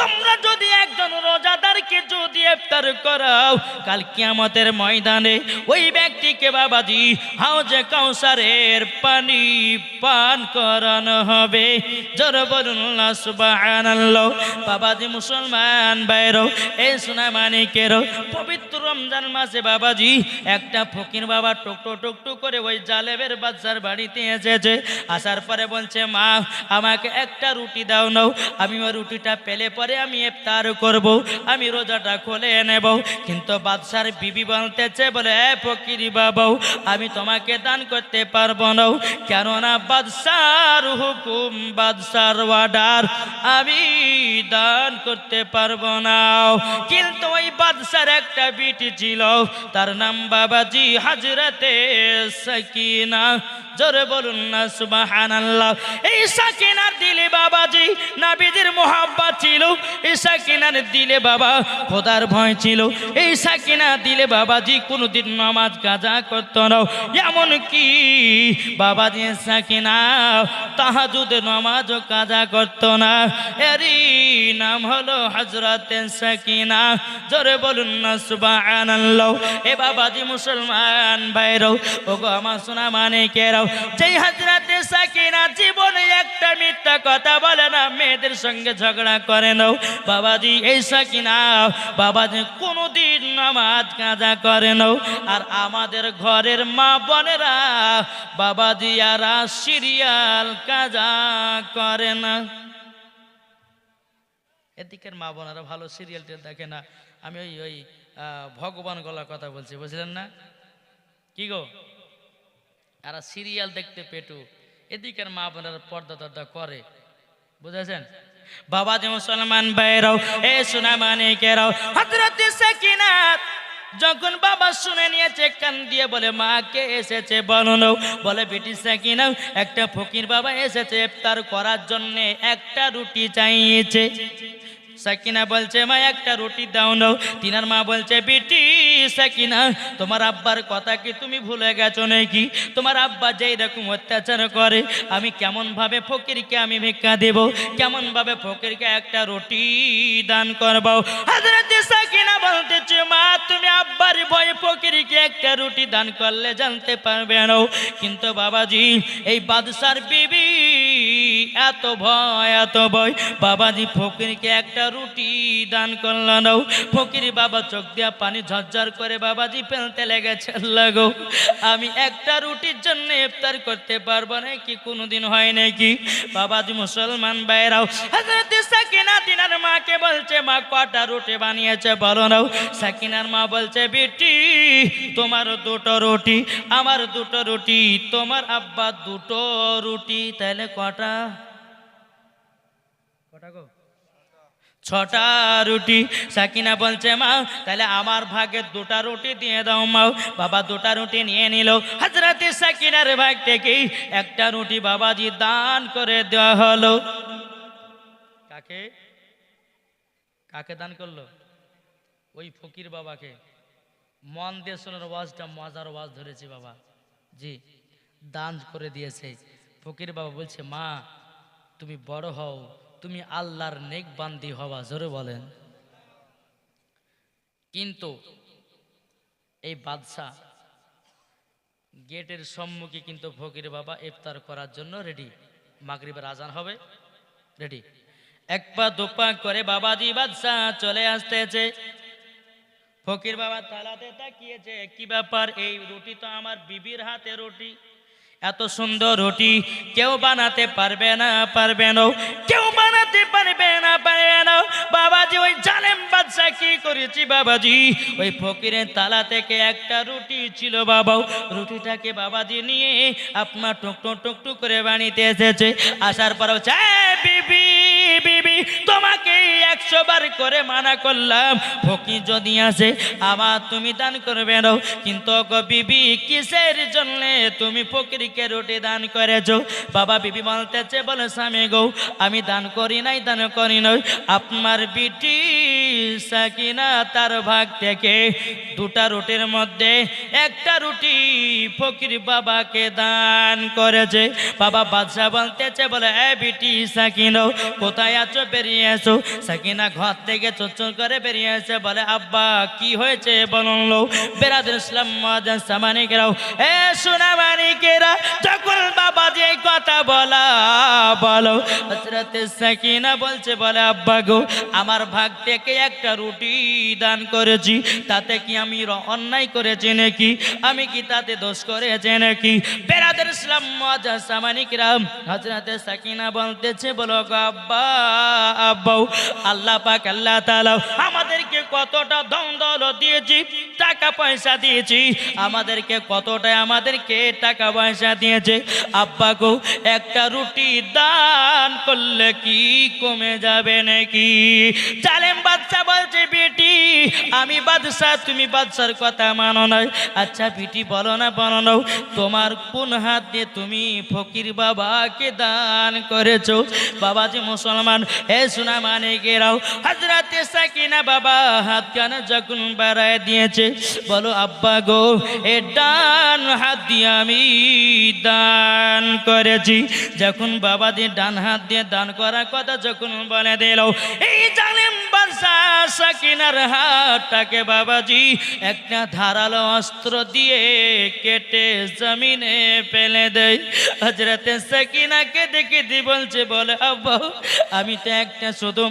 তোমরা যদি একজন ময়দানে ওই ব্যক্তিকে বাবাজি পানি পান হবে। বাবাজি মুসলমান বাইরও এই সোনা মানিকেরও, পবিত্র রমজান মাসে বাবাজি একটা ফকির বাবা টুকটো টুকটু করে ওই জালেবের বাচ্চার বাড়িতে এসেছে। আসার পরে বলছে, মা আমাকে একটা রুটি দাও নাও। আমি ওই রুটিটা পেলে পরে আমি ইফতার করব। আমি রোজাটা খুলে নেব। কিন্তু বাদশার বিবি বলতেছে, বলে, এ ফকিরি বাবাও, আমি তোমাকে দান করতে পারব না কেননা বাদশার হুকুম, বাদশার অর্ডার আমি দান করতে পারব না কিন্তু ওই বাদশার একটা বিটি ছিল, তার নাম বাবাজি হাজরতে সকিনা। জোরে বলুন না, সুবহানাল্লাহ। এই সাকিনার দিলে বাবাজি, নাবিদের মোহাব্বত ছিল। এই সাকিনার দিলে বাবা, খোদার ভয় ছিল। এই সাকিনা দিলে বাবাজি, কোনোদিন নামাজ কাজা করতো না। এমন কি বাবাজি, সাকিনা, তাহাজুদ নামাজও কাজা করতো না। এরই নাম হলো হজরতে সাকিনা। জোরে বলুন না, সুবহানাল্লাহ। এ বাবাজি মুসলমান ভাইরাও ওগো আমার সোনা মানে কেরাও যেই হজরতে সাকিনা জীবনে একটা মিথ্যা কথা বলে না, মেয়েদের সঙ্গে ঝগড়া করে নাও। বাবাজি, এই সাকিনা, বাবাজি কোনোদিন নামাজ কাজা করে নাও। আর আমাদের ঘরের মা বোনেরা বাবাজি আর সিরিয়াল কাজা করে না। এদিকের মা বোনেরা ভালো সিরিয়ালটা দেখে না। আমি ওই ওই ভগবান গলার কথা বলছি, বুঝলেন না? কি গো? আর সিরিয়াল দেখতে পেটু। এদিকের মা বোনেরা পর্দা টর্দা করে। বুঝেছেন? বাবা যে মুসলমান ভাইরাও, এ সোনা মানে কেরাও। হজরত সাকিনাত যখন বাবা শুনে নিয়েছে, কান দিয়ে বলে, মা, কে এসেছে বলো। বলে, বেটি সাকিনাও, একটা ফকির বাবা এসেছে। ইফতার করার জন্য একটা রুটি চাইছে। সাকিনা বলছে, মা, একটা রুটি দাও নাও। তিনার মা বলছে, বিটি সাকিনা, তোমার আব্বার কথা কি তুমি ভুলে গেছো নাকি? তোমার আব্বা যেই রকম অত্যাচার করে, আমি কেমন ভাবে ফকিরকে আমি ভিক্ষা দেব? কেমন ভাবে ফকিরকে একটা রুটি দান করব? হযরত সাকিনা বলতেছে, মা, তুমি আব্বার ভয়ে ফকিরকে একটা রুটি দান করলে জানতে পারবে না। কিন্তু বাবাজি, এই বাদশার বিবি এত ভয় এত ভয়। বাবাজি, ফকিরকে একটা রুটি দান করল নাও ফকির বাবা চোখ দিয়া পানি ঝরঝর করে, বাবাজি, ফেলতে লেগেছে লাগো আমি একটা রুটির জন্য ইফতার করতে পারব না কি? কোনোদিন হয় নাকি বাবাজি, মুসলমান হযরত সাকিনা তিনার মাকে বলছে, মা, কটা রুটি বানিয়েছে বলো নাও। সাকিনার মা বলছে, বেটি, তোমার দুটো রুটি, আমার দুটো রুটি, তোমার আব্বা দুটো রুটি তাহলে কটা? কটা গো? ছটা রুটি। সাকিনা বলছে, মা, তাহলে আমার ভাগে দুটা রুটি দিয়ে দাও মাও বাবা দুটা রুটি নিয়ে নিল। হাজরাতে সাকিনার ভাগ থেকে একটা রুটি বাবাজি দান করে দেওয়া হলো। কাকে? কাকে দান করল? ওই ফকির বাবাকে। মন দিয়ে শোনার ওয়াজটা মজার ওয়াজ ধরেছে বাবা। জি, দান করে দিয়েছে। ফকির বাবা বলছে, মা, তুমি বড় হও তুমি আল্লাহর নেক বান্দি হওয়া, জোরে বলেন। কিন্তু এই বাদশাহ গেটের সম্মুখে কিন্তু ফকির বাবা ইফতার করার জন্য রেডি মাগরিবের আজান হবে রেডি এক পা দুপা করে বাবাজি বাদশাহ চলে আসতেছে। ফকির বাবা তালাতে তাকিয়েছে, কি ব্যাপার? এই রুটি তো আমার বিবির হাতে রুটি। এত সুন্দর রুটি, কেউ বানাতে পারবে না পারবে না। কেউ বানাতে পারবে না পারবে না। বাবাজি, ওই জালেম বাচ্চা কি করেছি বাবাজি? ওই ফকিরের তালা থেকে একটা রুটি ছিল বাবা রুটিটাকে বাবাজি নিয়ে আপনার টুকটো টুকটুক করে বানিতে এসেছে। আসার পর চায় বিবি বিবি, তোমাকে একশো বার করে মানা করলাম। ফকির যদি আসে আবার তুমি দান করবে না। কিন্তু গো বিবি, কিসের জন্য তুমি ফকিরকে রুটি দান করেছ? বাবা বিবি বলতেছে, বলে স্বামী গো, আমি দান করি নাই, দান করি নাই। আপনার বিটি সাকিনা তার ভাগ থেকে দুটা রুটির মধ্যে একটা রুটি ফকির বাবাকে দান করেছে। বাবা বাদশাহ বলতেছে, বলে, এ বিটি সাকিনা, কোথায় আছো বেরিয়ে এসো। সাকিনা ঘর থেকে চচ্চর করে বেরিয়ে এসে বলে, আব্বা, কি হয়েছে বলুন লো? বেরাদের ইসলাম মহাজান সামানিকেরাও। এ সোনা যখন বাবা যে কথা বলা, বলো। হজরতে সাকিনা বলছে, বলে, আব্বা গো, আমার ভাগ থেকে একটা রুটি দান করেছি। তাতে কি আমি অন্যায় করেছি নাকি? আমি কি তাতে দোষ করেছি নাকি? বেরাদের ইসলাম মজা সামানিকরাম হজরতে সাকিনা বলতেছে, বলো গো আব্বা আব্বাও আল্লাহ পাক আল্লাহ তাআলা আমাদেরকে কতটা ধন দৌলত দিয়েছি, টাকা পয়সা দিয়েছি। আমাদেরকে কতটা, আমাদেরকে টাকা পয়সা দিয়েছে। আব্বা গো, একটা রুটি দান করলে কি কমে যাবে নাকি? জালেম বাচ্চা বলছে, বেটি, আমি বাদশাহ তুমি বাদশার কথা মানো নাই আচ্ছা বেটি, বলো না বলো না। তোমার কোন হাত দিয়ে তুমি ফকির বাবাকে দান করেছ? বাবাজি মুসলমান এ সোনা মানে গেরাও হাজরাতে সাকিনা বাবা হাত কান যখন বাড়ায় দিয়েছে? বলো, আব্বা গো, এ ডান হাত দিয়ে আমি দান করেছি। যখন বাবা দিয়ে ডান হাত দিয়ে দান করার কথা যখন বলে দিল, এই জানেন সাকিনার হাতটাকে বাবাজি, একটা ধারালো অস্ত্র দিয়ে কেটে জমিনে ফেলে দেয়। হজরতে সাকিনাকে দেখে দি বলছে, বলে, আব্বা, আমি তো একটা শুধু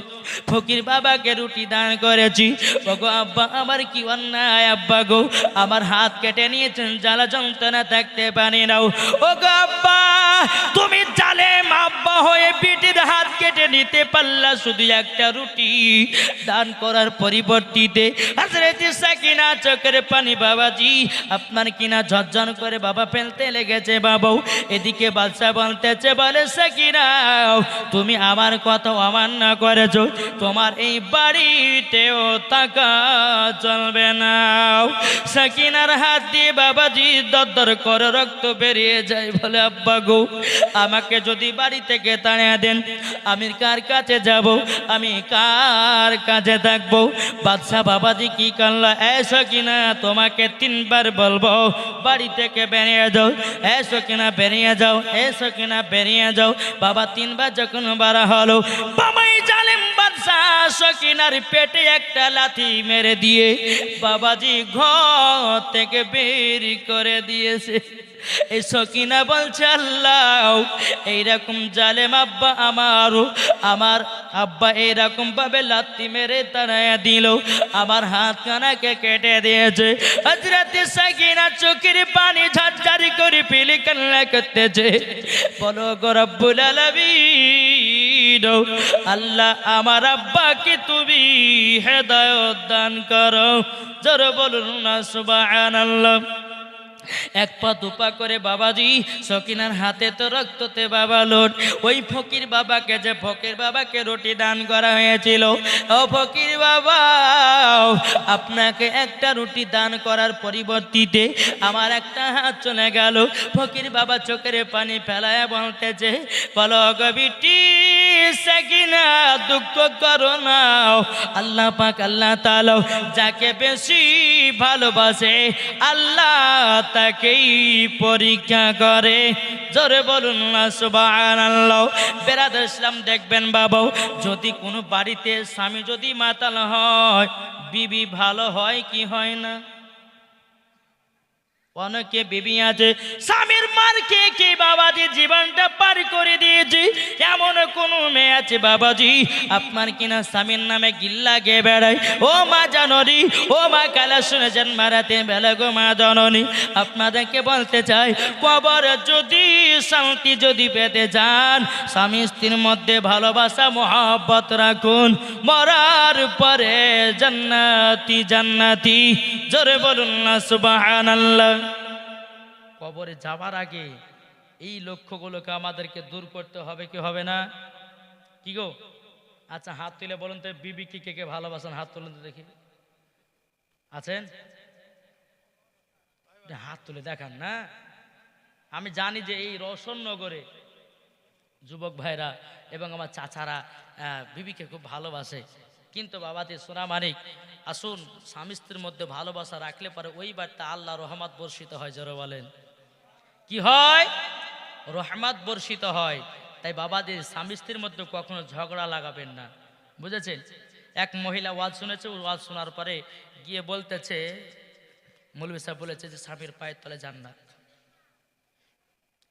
ফকির বাবাকে রুটি দান করেছি ওগো আব্বা, আমার কি অন্যায় আব্বা গো? আমার হাত কেটে নিয়েছেন, জ্বালা যন্ত্রণা থাকতে পারি নাও ওগো আব্বা, তুমি জালেম আব্বা হয়ে পিটির হাত কেটে নিতে পারলা শুধু একটা রুটি। দান করার পরিবর্তিতে হাজরেতে সাকিনা চোখের পানি, বাবাজি, আপনার কিনা ঝরঝন করে বাবা ফেলতে লেগেছে, বাবাও। এদিকে বাদশা বলতেছে, বলে সাকিনা, তুমি আমার কথা অমান্য করেছ? তোমার এই বাড়িতেও টাকা চলবে না। সাকিনার হাত দিয়ে বাবাজি দরদর করে রক্ত বেরিয়ে যায়। বলে, আব্বা গো, আমাকে যদি বাড়ি থেকে তাড়িয়ে দেন, আমি কার কাছে যাব? আমি কার কাছে থাকব? বাদশাহ বাবাজি কি করল এসো কিনা তোমাকে তিনবার বলব, বাড়ি থেকে বেরিয়ে যাও। এসো কিনা বেরিয়ে যাও। এসো কিনা বেরিয়ে যাও। বাবা, তিনবার যখন বাড়া হলো বাবাই বাদশাহ সকিনার পেটে একটা লাথি মেরে দিয়ে বাবাজি ঘর থেকে বের করে দিয়েছে। এই সকিনা বলছে আল্লাহ, এইরকম জালেম আব্বা আমারও, আমার আব্বা এইরকম ভাবে লাত্তি মেরে তাড়াইয়া দিল, আমার হাত কানাকে কেটে দিয়েছে। হজরতে সাকিনা চোখের পানি ঝাড়ঝাড়ি করে পিলি কান্না করতেছে। বলো গো রব্বুল আলামিন, আল্লাহ আমার আব্বাকে তুমি হেদায়ত দান করো। জোর বলুন না সুবহানাল্লাহ। এক পা দুপা করে বাবাজি, সকিনার হাতে তো রক্ততে বাবা লোট। ওই ফকির বাবাকে যে ফকির বাবাকে রুটি দান করা হয়েছিল, ও ফকির বাবা, আপনাকে একটা রুটি দান করার পরিবর্তিতে আমার একটা হাত চলে গেল। ফকির বাবা চোখের পানি ফেলায় বলতেছে, বলো গবিটি সাকিনা, দুঃখ করো না। আল্লাহ পাক, আল্লাহ তাআলা যাকে বেশি ভালোবাসে, আল্লাহ তাকেই পরীক্ষা করে। জোরে বলুন না সুবাহ বেরাদ ইসলাম, দেখবেন বাবু, যদি কোনো বাড়িতে স্বামী যদি মাতাল হয়, বিবি ভালো হয় কি হয় না? অনেকে বিবি আছে, স্বামীর মার কে কে বাবাজি জীবনটা পার করে দিয়েছে? এমন কোন মেয়ে আছে বাবাজি? আপনার কিনা স্বামীর নামে গিল্লা গে বেড়ায়? ও মা জাননি, ও মা কালা শুনেছেন মারাতে বেলা গো মা জননী, আপনাদেরকে বলতে চাই, কবর যদি, শান্তি যদি পেতে চান, স্বামী স্ত্রীর মধ্যে ভালোবাসা, মহাব্বত রাখুন। মরার পরে জান্নাতি জান্নাতি, জোরে বলুন না সুবহানাল্লাহ। কবরে যাবার আগে এই লক্ষ্যগুলোকে আমাদেরকে দূর করতে হবে, কি হবে না? কি গো? আচ্ছা হাত তুলে বলুন তো, বিবি কি, কে কে ভালোবাসেন? হাত তুলুন তো দেখি। আছেন? হাত তুলে দেখান না। আমি জানি যে এই রোশননগরে যুবক ভাইরা এবং আমার চাচারা বিবিকে খুব ভালোবাসে। কিন্তু বাবাতে সোনা মানিক, আসুন, স্বামী স্ত্রীর মধ্যে ভালোবাসা রাখলে পরে ওই বার্তা আল্লাহ রহমত বর্ষিত হয় যারা বলেন। কি হয়? রহমত বর্ষিত হয়। তাই বাবাদের স্বামী স্ত্রীর মধ্যে কখনো ঝগড়া লাগাবেন না। বুঝেছেন? এক মহিলা ওয়াজ শুনেছে ওয়াজ শোনার পরে গিয়ে বলতেছে মৌলবী সাহেব বলেছে যে, স্বামীর পায়ের তলে জান্নাত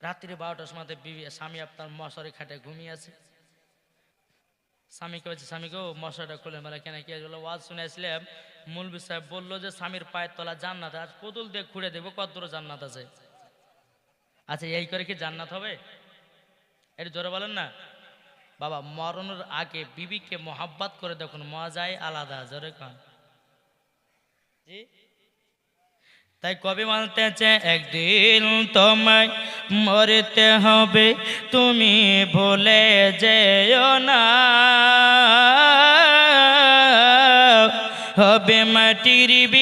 রাত্রি বারোটার সময় বিবি, স্বামী আপনার মশারি খাটে ঘুমিয়ে আছে। স্বামীকে বলছে স্বামীকে ও মশারিটা খুলে মেলা কেন? কি হলো ওয়াজ শুনে আসলাম মৌলবী সাহেব বলল যে, স্বামীর পায়ের তলা জান্নাত আজ পুতুল দিয়ে খুঁড়ে দেবো, কত দূর জান্নাত আছে? আচ্ছা এই করে কি জান্নাত হবে? এটা জোরে বলেন না। বাবা, মরণের আগে বিবিকে মোহাব্বত করে দেখুন, মজাই আলাদা, জোরে কান। তাই কবি মানতে বলতেছে, একদিন তোমায় মরতে হবে, তুমি ভুলে যেও না। হবে মাটির গো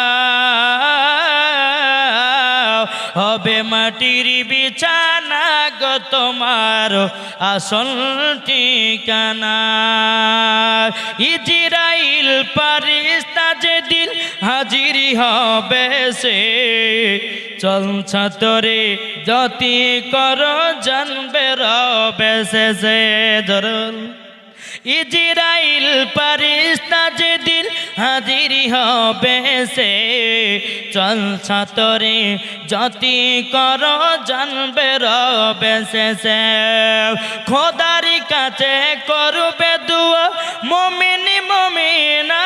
তোমার আসল ঠিকানা। ইজিরাইল পারিস্তা যেদিন হাজিরি হবে সে, চল ছাতরে যতি কর, জানবে রবে সে ধরুন ইজরাইল পারিস্তা যেদিন হাজিরি হবে সে। চল ছাতরে যতি কর, জানবে রবে সে খোদারি কাছে করবে দুয়া, মমিনি মমিনা।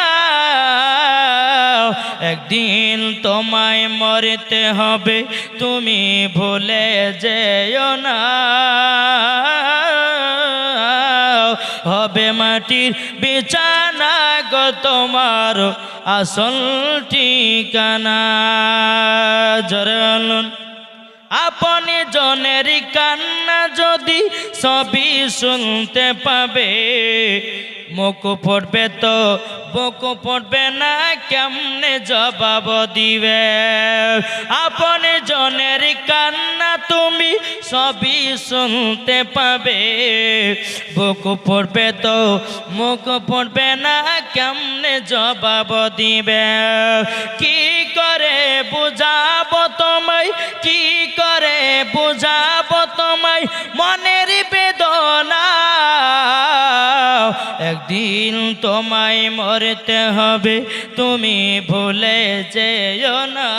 একদিন তোমায় মরতে হবে, তুমি ভুলে যেও না। হবে মাটির গো তোমার আসল ঠিকানা। জরে আপনি জনের কান্না যদি সবই শুনতে পাবে মুখ পড়বে তো বুক পড়বে না, কেমনে জবাব দিবে? আপন জনের কান্না তুমি সবই শুনতে পাবে। বুক পড়বে তো মুখ পড়বে না, কেমনে জবাব দিবে? কি করে বুঝাবো তোমায়, কি করে বুঝাবো তোমায়? মনের বেদনা, একদিন তোমায় মরতে হবে, তুমি ভুলে যেও না।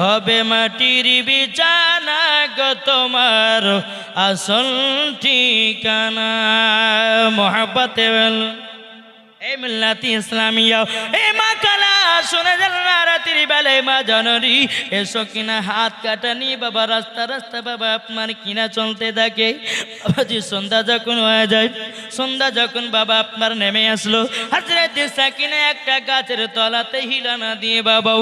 হবে মাটির বিছানা গো তোমার আসল ঠিকানা, মহাব্বতে মিল্লাতি ইসলামিয়া। এই মা শুনে জানা রাত্রি বেলায় মা জননী, এসো কিনা হাত কাটানি বাবা রাস্তা রাস্তা, বাবা আপনার কিনা চলতে থাকে। বাবাজি, সন্ধ্যা যখন হয়ে যায়, সন্ধ্যা যখন বাবা আপনার নেমে আসলো, হাজরাতে সাকিনা একটা গাছের তলাতে হিলানা দিয়ে বাবাও,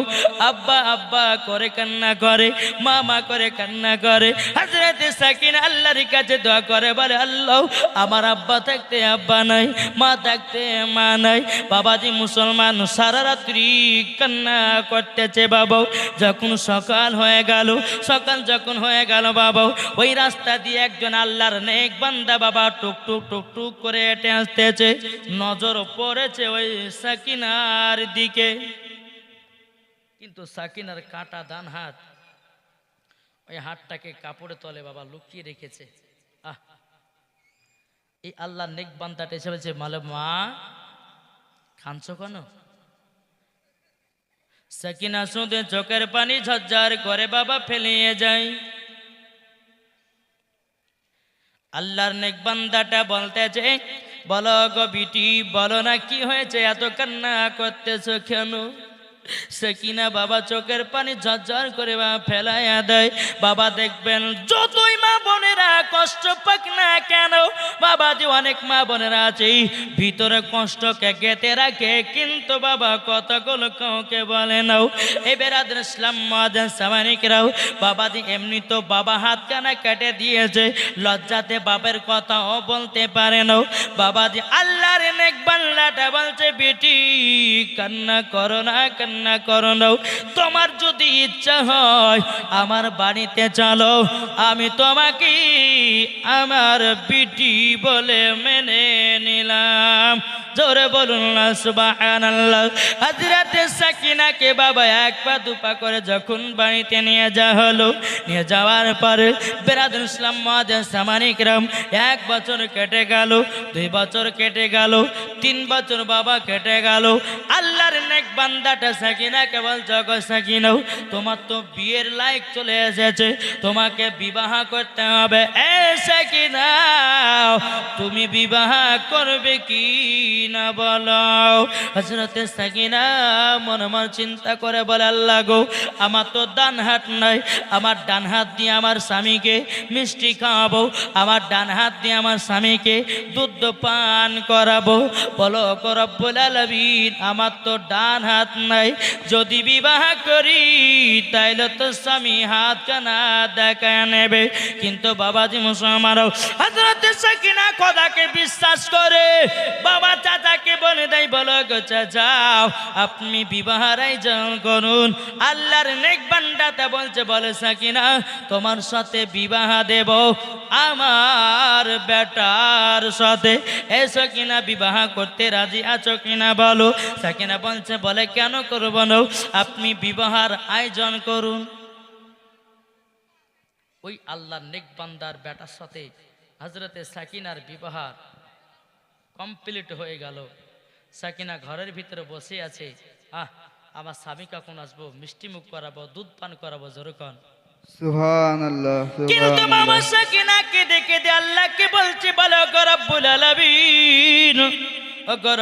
আব্বা আব্বা করে কান্না করে, মামা করে কান্না করে। হাজরাতে সাকিনা আল্লাহর কাছে দোয়া করে, বলে, আল্লাহ, আমার আব্বা থাকতে আব্বা নাই, মা থাকতে মা নাই। বাবাজি, মুসলমান সারা রাত্রি কান্না করতেছে বাবাও। যখন সকাল হয়ে গেল, সকাল যখন হয়ে গেল বাবাও, ওই রাস্তা দিয়ে একজন আল্লাহর নেক বান্দা বাবা টুক টুক টুক টুক করে হেঁটে আসতেছে। নজর পড়েছে ওই সাকিনার দিকে। কিন্তু সাকিনার কাটা দান হাত, ওই হাতটাকে কাপড়ে তলে বাবা লুকিয়ে রেখেছে। আহ! এই আল্লাহ নেক বান্দাটা এসে বলছে, মালে মা কাঁদছ কেন? সাকিনা শুধু চোখের পানি ঝজ্জার করে বাবা ফেলিয়ে যায় আল্লাহর নেকবান্দাটা বলতেছে বলো গো বিটি বলো না কি হয়েছে এত কান্না করতেছ কেন সেকিনা বাবা চোখের পানি ঝরঝর করে বা ফেলাইয়া দেয়। বাবা দেখবেন যতই মা বোনেরা কষ্ট পাক না কেন, বাবাজি অনেক মা বোনেরা আছে ভিতরে কষ্টকে গেতে রাখে? কিন্তু বাবা কথাগুলো কাউকে বলে নাও এই বেরাদের ইসলাম মহাজান সামানিকরাও বাবাজি এমনি তো বাবা হাত কানা কেটে দিয়েছে, লজ্জাতে বাপের কথাও বলতে পারে না। বাবাজি আল্লাহর নেক বাংলাটা বলছে, বেটি, কান্না করো না, কান্না করো করল তোমার যদি ইচ্ছা হয় আমার বাড়িতে চলো। আমি তোমাকে আমার বিটি বলে মেনে নিলাম। জোরে বলুন না, সুবহানাল্লাহ। হযরতে সাকিনাকে বাবা এক পা দুপা করে যখন বাড়িতে নিয়ে যাওয়া হলো, নিয়ে যাওয়ার পরে বেরাদুল ইসলাম মহাজন সামানিকরাম এক বছর কেটে গেল, দুই বছর কেটে গেল, তিন বছর বাবা কেটে গেল। আল্লাহর নেক বান্দাটা সাকিনাকে কেবল জগৎ সাকিনাও তোমার তো বিয়ের লাইক চলে এসেছে, তোমাকে বিবাহ করতে হবে। এ সাকিনা, তুমি বিবাহ করবে কি? না বলো হজরতে সাকিনা মনে মন চিন্তা করে বলে, আল্লাহ গো, আমার তো ডান হাত নাই, আমার ডান হাত দিয়ে আমার স্বামীকে মিষ্টি খাওয়াবো, আমার ডান হাত দিয়ে আমার স্বামীকে দুধ পান করাবো। বলো করব্বুল আলামিন, আমার তো ডান হাত নাই, যদি বিবাহ করি, তাইলে তো স্বামী হাত কানা দেখা নেবে। কিন্তু বাবাজি মুসলমানও হজরত সাকিনা খোদাকে বিশ্বাস করে, বাবা চাচাকে বলে দেয়, বলো গো চাচাও আপনি বিবাহের আয়োজন করুন। আল্লাহর নেক বান্দাতে বলছে, বলে সাকিনা, তোমার সাথে বিবাহ দেব, আমার বেটার সাথে। এসো কিনা, বিবাহ করতে রাজি আছো কিনা বলো। সাকিনা বলছে, বলে, কেন করব না, আপনি বিবাহার আয়োজন করুন। ওই আল্লাহর নেকবান্দার বেটার সাথে হজরতে সাকিনার বিবাহ কমপ্লিট হয়ে গেল। সাকিনা ঘরের ভিতরে বসে আছে। আহ আমার স্বামী কখন আসব? মিষ্টি মুখ করাবো দুধ পান করাবো সুবহানাল্লাহ কিন্তু মামা সাকিনাকে দেখে দিয়ে আল্লাহকে বলছে বলো রব্বুল আলামিন।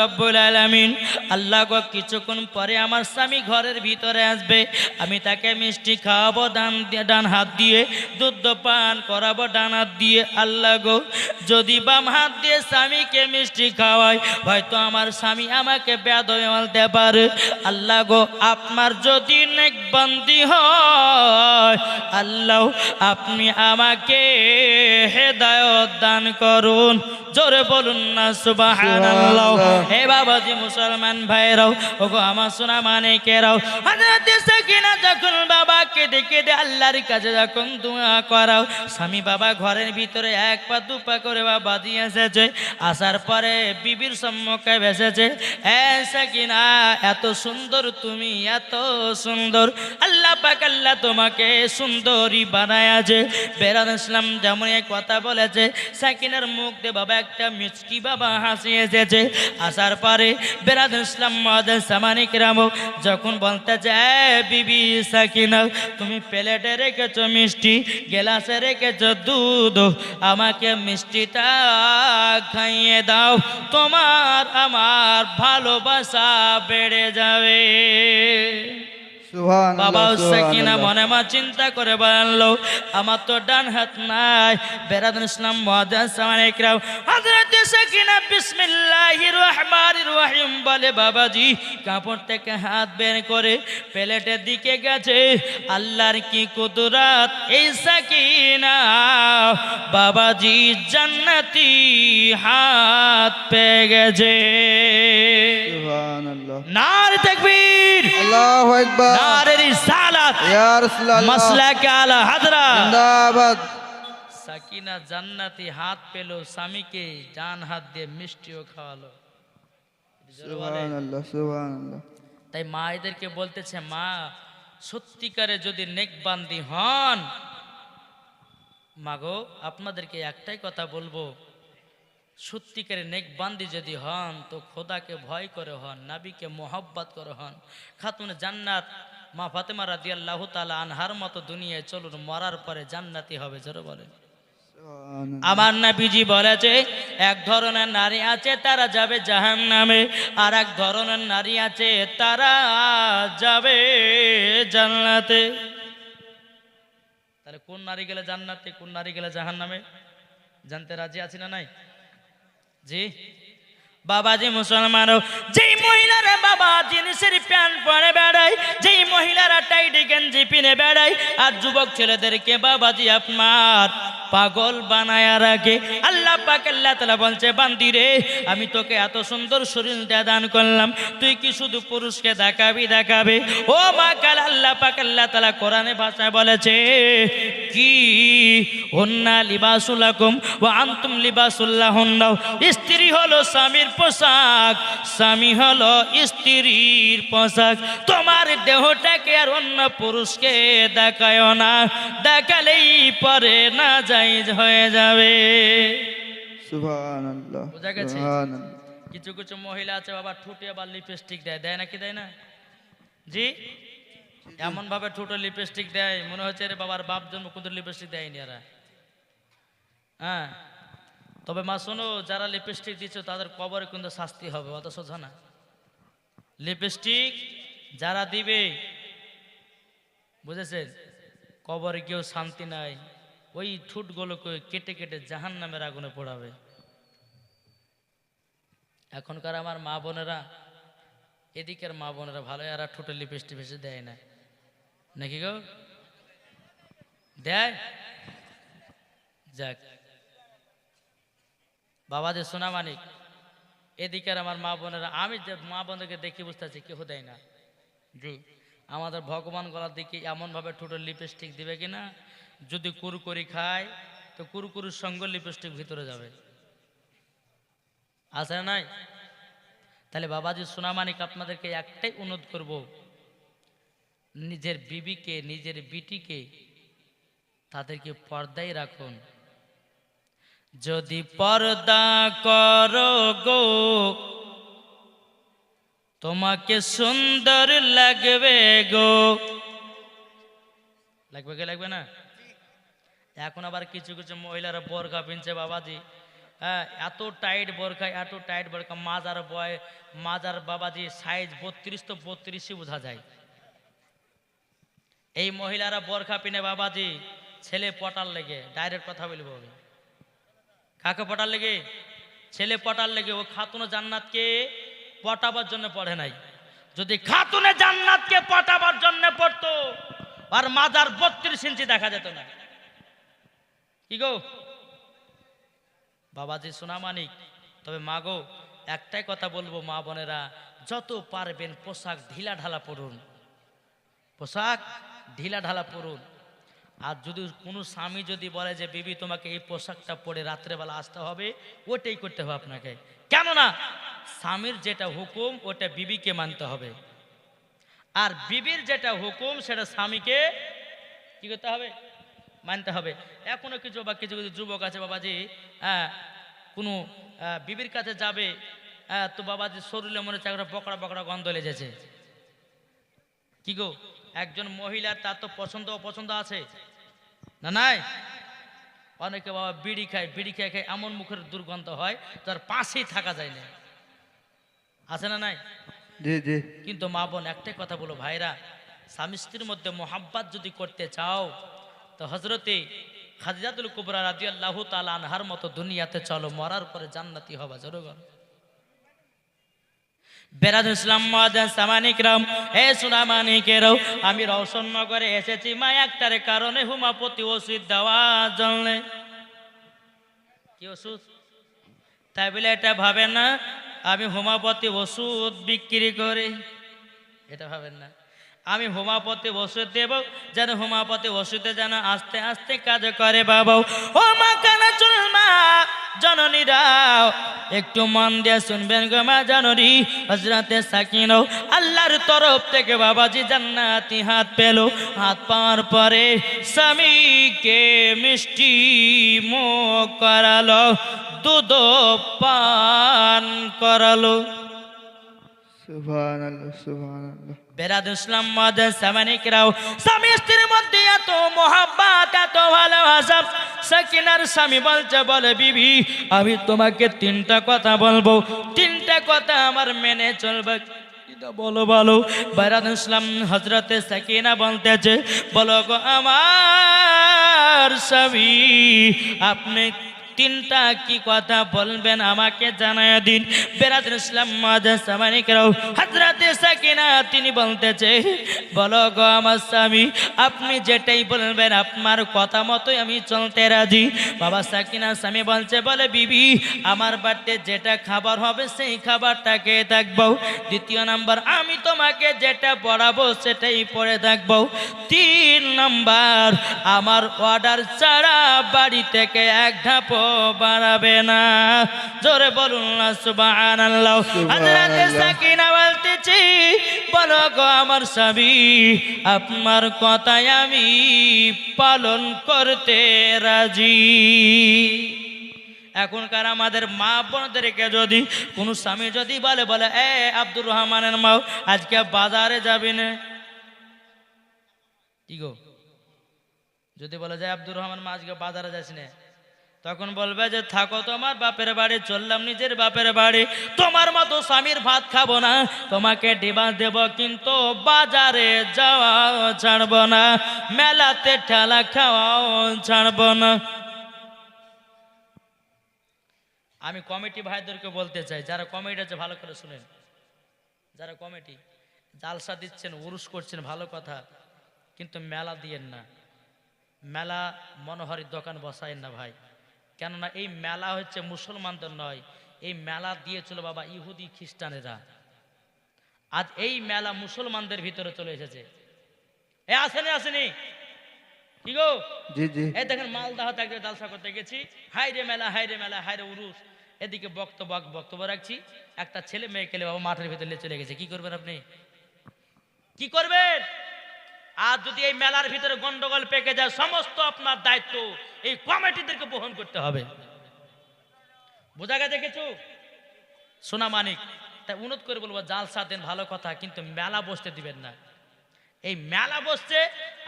রব্বুল আলামিন, আল্লাহ গো, কিছুক্ষণ পরে আমার স্বামী ঘরের ভিতরে আসবে। আমি তাকে মিষ্টি খাওয়াবো ডান ডান হাত দিয়ে, দুধ পান করাবো, ডান হাত দিয়ে। আল্লাহ গো, যদি বাম হাত দিয়ে স্বামীকে মিষ্টি খাওয়াই, হয়তো আমার স্বামী আমাকে বেদ বলতে পারে। আল্লাহ গো, আপনার যদি নেক বন্দি হয়, আল্লাহ, আপনি আমাকে হেদায়ত দান করুন। জোরে বলুন না, সুবহানাল্লাহ। হে বাবাজি মুসলমান ভাইরাও, ওগো আমার সোনা মানে কেরাও হযরত সাকিনা যখন বাবাকে ডেকে দে আল্লাহর কাছে যখন দোয়া করাও, স্বামী বাবা ঘরের ভিতরে এক পা, দু পা করে বাবা দিয়ে এসেছে। আসার পরে বিবির সম্মুখে বেসেছে, এ সাকিনা, এত সুন্দর তুমি, এত সুন্দর। আল্লাহ পাক আল্লাহ তোমাকে সুন্দরী বানায়াছে। বেরান ইসলাম যেমন কথা বলেছে, সাকিনার মুখ দিয়ে বাবা একটা মিষ্টি বাবা হাসি এসেছে। আসার পরে বেরাদ ইসলাম মহাদের সামানিক যখন বলতে যায়, বিবি সাকিনা, তুমি প্লেটে রেখেছ মিষ্টি, গেলাসে রেখেছ দুধ, আমাকে মিষ্টিটা খাইয়ে দাও, তোমার আমার ভালোবাসা বেড়ে যাবে। বাবা সাকিনা মনে মা চিন্তা করে বলল আমার তো ডান হাত নাই। বেরাদুল ইসলাম মহাদান সামানিকরাম সাকিনা বিসমিল্লাহির রহমানির রহিম বলে বাবাজি কাপড় থেকে হাত বের করে প্লেটের দিকে গেছে। আল্লাহর কি কুদরত এই সাকিনা? বাবাজি জান্নাতি হাত পেয়ে গেছে। সুবহানাল্লাহ। নার তাকবীর। আল্লাহু আকবার। নারে রিসালাত। ইয়া রাসূলুল্লাহ। মাসলাকে আলা হাদরা জিন্দাবাদ। সাকিনা জান্নাতি হাত পেল স্বামীকে ডান হাত দিয়ে মিষ্টিও খাওয়ালো। সুবহানাল্লাহ সুবহানাল্লাহ। তাই মা এদেরকে বলতেছে মা সত্যিকারে যদি নেকবান্দি হন মাগো আপনাদেরকে একটাই কথা বলব সত্যিকারে নেকবান্দি যদি হন তো খোদাকে ভয় করে হন নাবিকে মোহাব্বত করে হন। খাতুন জান্নাত মা ফাতেমা রাদিয়াল্লাহ তাআলা আনহার মতো দুনিয়ায় চলুন মরার পরে জান্নাতি হবে জোরে বলেন। আমার নাবিজি বলেছে এক ধরনের নারী আছে তারা যাবে জাহান নামে আর এক ধরনের নারী আছে তারা যাবে জান্নাতে। তাহলে কোন নারী গেলে জান্নাতে কোন নারী গেলে জাহান্নামে? জানতে রাজি আছি না নাই? জি বাবাজি মুসলমানও, যেই মহিলারা বাবা জিনিসের প্যান্ট পরে বেড়ায়, যেই মহিলারা টাইটি গেঞ্জি পিনে বেড়ায়, আর যুবক ছেলেদেরকে, বাবাজি আপনার পাগল বানায় রাখে আল্লাহ পাক আল্লাহ তালা বলছে, বান্দি রে, আমি তোকে এত সুন্দর শরীর দেয়া দান করলাম, তুই কি শুধু পুরুষকে দেখাবি, দেখাবে? ও মা কাল আল্লাহ পাক আল্লাহ তালা কোরআনে ভাষায় বলেছে, কি হন্না লিবাসুলাকুম ও আন্তুম লিবাসুল্লাহ স্ত্রী হলো স্বামীর পোশাক স্বামী হলো স্ত্রীর পোশাক। তোমার দেহটাকে আর অন্য পুরুষকে দেখায় না দেখালেই পরে না যাই হয়ে যাবে। বোঝা গেছে? কিছু কিছু মহিলা আছে বাবা ঠুটে আবার লিপস্টিক দেয়। দেয় নাকি দেয় না? জি? এমন ভাবে ঠুটো লিপস্টিক দেয় মনে হচ্ছে রে বাবার বাপ জন্ম কিন্তু লিপস্টিক দেয়নি এরা। হ্যাঁ? তবে মা, শোনো, যারা লিপস্টিক দিচ্ছে তাদের কবরে কিন্তু শাস্তি হবে অত সোজা না লিপস্টিক যারা দিবে, বুঝেছেন? কবরে কেউ শান্তি নাই, ওই ঠুটগুলোকে কেটে কেটে জাহান নামের আগুনে পোড়াবে। এখনকার আমার মা বোনেরা, এদিকের মা বোনেরা ভালো এরা ঠোঁটে লিপস্টিক বেশি দেয় না। নাকি গো? দেয়? যাক বাবা যে সোনা মানিক এদিকের আমার মা বোনেরা, আমি যে মা বোনদেরকে দেখি বুঝতে পারছি কেউ দেয় না। জি, আমাদের ভগবান গলার দিকে এমনভাবে ঠোঁটে লিপস্টিক দিবে কিনা? যদি কুরকুরি খায়, তো কুরকুরির সঙ্গে লিপস্টিক ভিতরে যাবে। আছে নাই? তাহলে বাবাজি সোনামানিক, আপনাদেরকে একটাই অনুরোধ করব, নিজের বিবিকে, নিজের বিটিকে তাদেরকে পর্দায় রাখুন। যদি পর্দা করো গো, তোমাকে সুন্দর লাগবে গো। লাগবে কি লাগবে না? এখন আবার কিছু কিছু মহিলারা বোরখা পিনছে বাবাজি। হ্যাঁ এত টাইট বোরখা, এত টাইট বোরখা, মাজার বয়, মাজার বাবাজি সাইজ বত্রিশ তো বত্রিশই বোঝা যায়। এই মহিলারা বোরখা পিনে বাবাজি, ছেলে পটার লেগে ডাইরেক্ট কথা বলব আমি। কাকে পটার লেগে? ছেলে পটার লেগে। ও খাতুন জান্নাতকে পটাবার জন্য পড়ে নাই। যদি খাতুনে জান্নাতকে পটাবার জন্য পড়তো, আর মাজার বত্রিশ ইঞ্চি দেখা যেত না। কি গো? বাবাজি সোনামানিক তবে মা গো, একটাই কথা বলব মা বোনেরা, যত পারবেন পোশাক ঢিলা ঢালা পরুন। পোশাক ঢিলা ঢালা পরুন। আর যদি কোনো স্বামী যদি বলে যে বিবি তোমাকে এই পোশাকটা পরে রাত্রেবেলা আসতে হবে ওটাই করতে হবে আপনাকে। কেননা স্বামীর যেটা হুকুম ওটা বিবিকে মানতে হবে। আর বিবির যেটা হুকুম সেটা স্বামীকে কি করতে হবে? মানতে হবে। এখনও কিছু বা কিছু কিছু যুবক আছে বাবাজি হ্যাঁ কোনো বিবির কাছে যাবে হ্যাঁ, তো বাবাজি শরীরে মনে হচ্ছে একটা বকরা বকরা গন্ধ লেগেছে কি গো? একজন মহিলার তার তো পছন্দ অপছন্দ আছে? না নাই? অনেকে বাবা বিড়ি খায় বিড়ি খেয়ে খায় এমন মুখের দুর্গন্ধ হয় তার পাশেই থাকা যায় না। আছে না নাই? জি জি। কিন্তু মা বোন একটাই কথা বলো ভাইরা স্বামী স্ত্রীর মধ্যে মোহাব্বাত যদি করতে চাও তো হজরতে খাদিজাতুল কুবরা রাজি আল্লাহ তালা আনহার মতো দুনিয়াতে চলো মরার পরে জান্নাতি হবা জরুর বেরাদ ইসলাম নগরে আমি করে এসেছি, মা একটার কারণে হুমাপতি ওষুধ দেওয়া জানলে কি ওষুধ? তাই বলে এটা ভাবেন না, আমি হোমাপতি ওষুধ বিক্রি করি। এটা ভাবেন না। আমি হোমাপতি ওষুধ দেব যেন হোমাপতি ওষুধে যেন আস্তে আস্তে কাজ করে বাবা। ও মা কানা চুল মা জননীরাও একটু মন দিয়ে শুনবেন গো মা জননী হজরতে সাকিনও আল্লাহর তরফ থেকে বাবাজি জান্নাতি হাত পেল। হাত পাওয়ার পরে স্বামীকে মিষ্টি মুখ করালো, দুধ পান করালো। সুবহানাল্লাহ সুবহানাল্লাহ। বেরাদ ইসলাম সামানিকরাও স্বামী স্ত্রীর মধ্যে এত মোহাব্বাত, এত ভালোবাসা। সাকিনার স্বামী বলছে, বলে, বিবি, আমি তোমাকে তিনটা কথা বলব। তিনটা কথা আমার মেনে চলবে। বলো বলো। বাইরাত ইসলাম হজরতে সাকিনা বলতেছে, বলো গো, আমার স্বামী, আপনি তিনটা কি কথা বলবেন আমাকে জানায় দিন। বেরাদ ইসলাম মাদাসামানিকরাও হজরতে সাকিনা, তিনি বলতেছে, বলো গো আমার স্বামী, আপনি যেটাই বলবেন আপনার কথা মতোই আমি চলতে রাজি। বাবা সাকিনা স্বামী বলছে, বলে বিবি, আমার বাড়িতে যেটা খাবার হবে সেই খাবারটা খেয়ে থাকব। দ্বিতীয় নাম্বার, আমি তোমাকে যেটা পড়াবো সেটাই পড়ে থাকব। তিন নাম্বার আমার অর্ডার ছাড়া বাড়ি থেকে এক ধাপও বাড়াবে না। জোরে বলুন না সুবহানাল্লাহ। হযরতে সাকিনা বলতেছি বলো গো আমার স্বামী আপনার কথায় আমি পালন করতে রাজি। এখনকার আমাদের মা বোনদেরকে যদি কোনো স্বামী যদি বলে বলে এ আব্দুর রহমানের মাও আজকে বাজারে যাবি না? কি গো? যদি বলে যায় আব্দুর রহমান মা আজকে বাজারে যাস না, তখন বলবে যে, থাকো তোমার বাপের বাড়ি, চললাম নিজের বাপের বাড়ি, তোমার মতো স্বামীর ভাত খাব না, তোমাকে ডিবা দেব কিন্তু বাজারে যাওয়া ছাড়বো না, মেলাতে ঠেলা খাওয়াও ছাড়বো না। আমি কমিটি ভাইদেরকে বলতে চাই, যারা কমিটি আছে, ভালো করে শুনেন। যারা কমিটি, জালসা দিচ্ছেন, উরুস করছেন, ভালো কথা। কিন্তু মেলা দিয়েন না। মেলা মনোহরের দোকান বসায়েন না ভাই। কেননা এই মেলা হচ্ছে মুসলমানদের নয় এই মেলা দিয়েছিল বাবা ইহুদি খ্রিস্টানেরা। আজ এই মেলা মুসলমানদের ভিতরে চলে এসেছে। এ আসেনি আসেনি। কি গো? জি জি। এই দেখেন মালদাহ থেকে জালসা করতে গেছি। হাই রে মেলা হাই রে মেলা হাই রে উরুস। এদিকে বক্তব্য বক্তব্য রাখছি। একটা ছেলে মেয়ে কেলে বাবা মাঠের ভিতরে চলে গেছে। কি করবেন আপনি? কি করবেন? আর যদি এই মেলার ভিতরে গন্ডগোল পেকে যায়, সমস্ত আপনার দায়িত্ব এই কমিটিদেরকে বহন করতে হবে। বোঝা গেছে কিছু? সোনা মানিক, তাই অনুরোধ করে বলব, জালসা দেন, ভালো কথা, কিন্তু মেলা বসতে দিবেন না। এই মেলা বসছে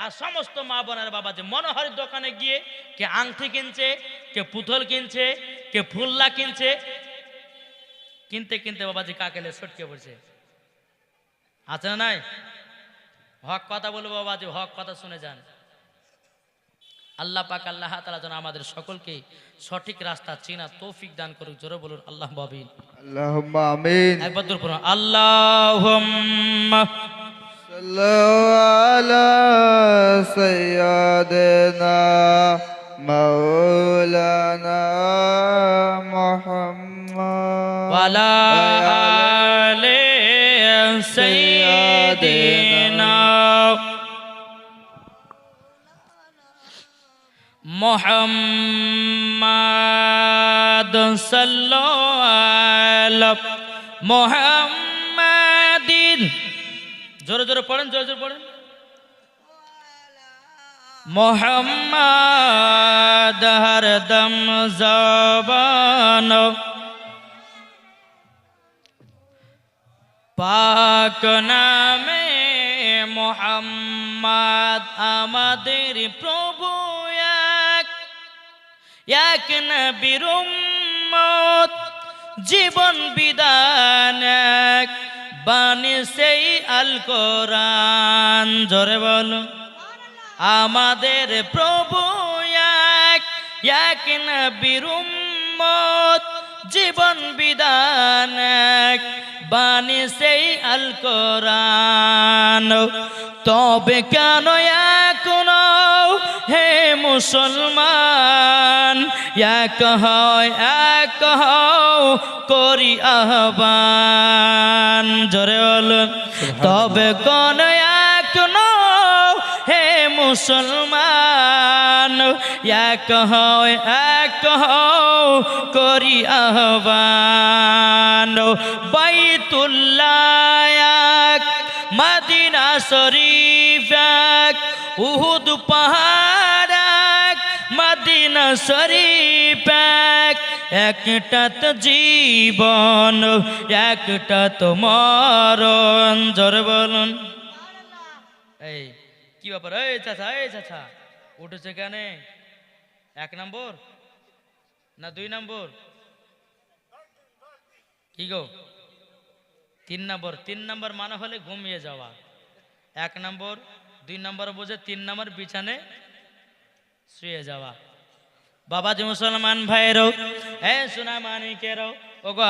আর সমস্ত মা বোনের বাবা যে মনোহরের দোকানে গিয়ে কে আংটি কিনছে, কে পুতুল কিনছে, কে ফুল্লা কিনছে, কিনতে কিনতে বাবাজি কাকেলে ছটকে পড়ছে। আছে না নাই? হক কথা বলব বাবা যে হক কথা শুনে যান। আল্লাহ পাক আল্লাহ তালা যেন আমাদের সকলকে সঠিক রাস্তা চেনা তৌফিক দান করুক। জোরে বলুন আল্লাহ বাবিন আমিন। একবার দূর পড়ুন আল্লাহ সাইয়্যিদিনা মাওলানা মুহাম্মদ। মোহাম্মদ সাল্লাল্লাহ মোহাম্মদিন। জোরে জোরে পড়েন, জোরে জোরে পড়েন। মোহাম্মদ হরদম জবান। পাক নামে মোহাম্মদ আমাদের প্র এক নবীর উম্মত, জীবন বিধান এক। বাণী সেই আল কোরআন, জোরে বলো। আমাদের প্রভু এক এক নবীর উম্মত, জীবন বিধান এক। বাণী সেই আল কোরআন। তবে কেন হে মুসলমান এক হয় এক হও করি আহ্বান। জোরে বলুন তবে কোন এক হে মুসলমান এক হয় এক হও করি আহ্বান। বাইতুল্লাহ মদিনা শরীফ উহুদ পাহাড় শরীফ, এক, একটা তো জীবন, একটা তো মরণ। জোরে বলুন। এই, কি ব্যাপার? এই চাচা এই চাচা, উঠেছে কেন? এক নম্বর না দুই নম্বর? কি গো? তিন নম্বর তিন নম্বর মানে হলে ঘুমিয়ে যাওয়া। এক নম্বর, দুই নম্বর বোঝে, তিন নম্বর বিছানে শুয়ে যাওয়া। বাবাজি মুসলমান ভাইয়েরও হ্যাঁ সোনা মানিকেরও ওগো